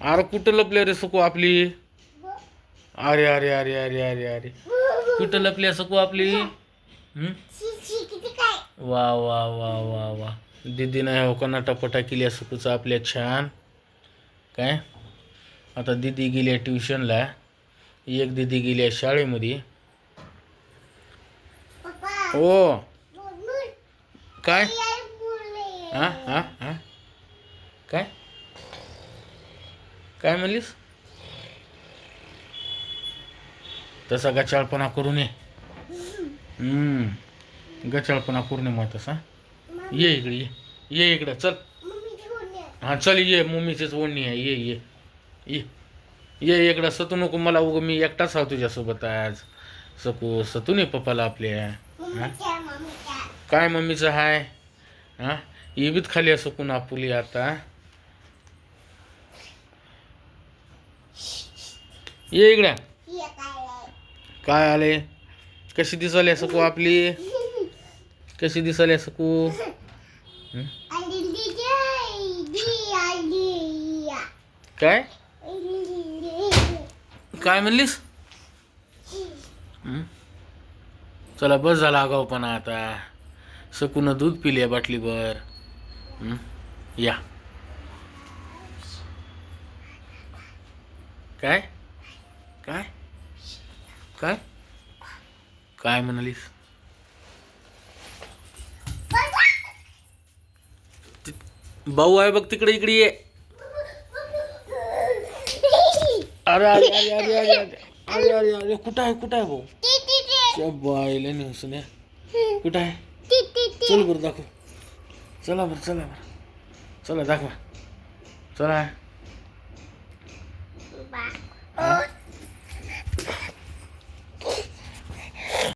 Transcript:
अरे कुठं लपले रे सुकू आपली? अरे अरे अरे अरे अरे अरे. कुठं लपली सकू आपली? वा वा वा वा वा. दीदीनं हो का नटापटा केली आहे सुकूचा आपल्या छान. काय? आता दीदी गेली आहे ट्युशनला. एक दीदी गेली आहे शाळेमध्ये. ओ. काय? हा हा हा. काय? काय म्हणलीस? तसा गचाळपणा करू नये. गचाळपणा करू नये मग तसा ये इकडे ये. ये इकडं चल. हा चल ये. मम्मीचीच ओढणी आहे. ये ये. ये. ये इकडं. सतू नको मला उगं. मी एकटाच आहो तुझ्यासोबत आज. सकू सतू नाही पप्पाला आपल्या. हां? काय मम्मीचं हाय? हा? येबीत खाली असं कुण आपुली आता. ये इकडे. काय आले? कशी दिसाली सकू आपली? कशी दिसाली सकू? काय? काय म्हणलीस? चला बस झाला आगाऊपणा आता. सकून दूध पिले बाटलीभर? या. काय? काय? काय? काय म्हणालीस? भाऊ आहे बघ तिकडे इकडे ये. अरे अरे अरे अरे अरे अरे अरे अरे कुठं आहे कुठं आहे भाऊ? त्या बाईला नेसण्या कुठं आहे? चल बरं दाखव. चला बरं चला बरं. चला दाखवा. चला.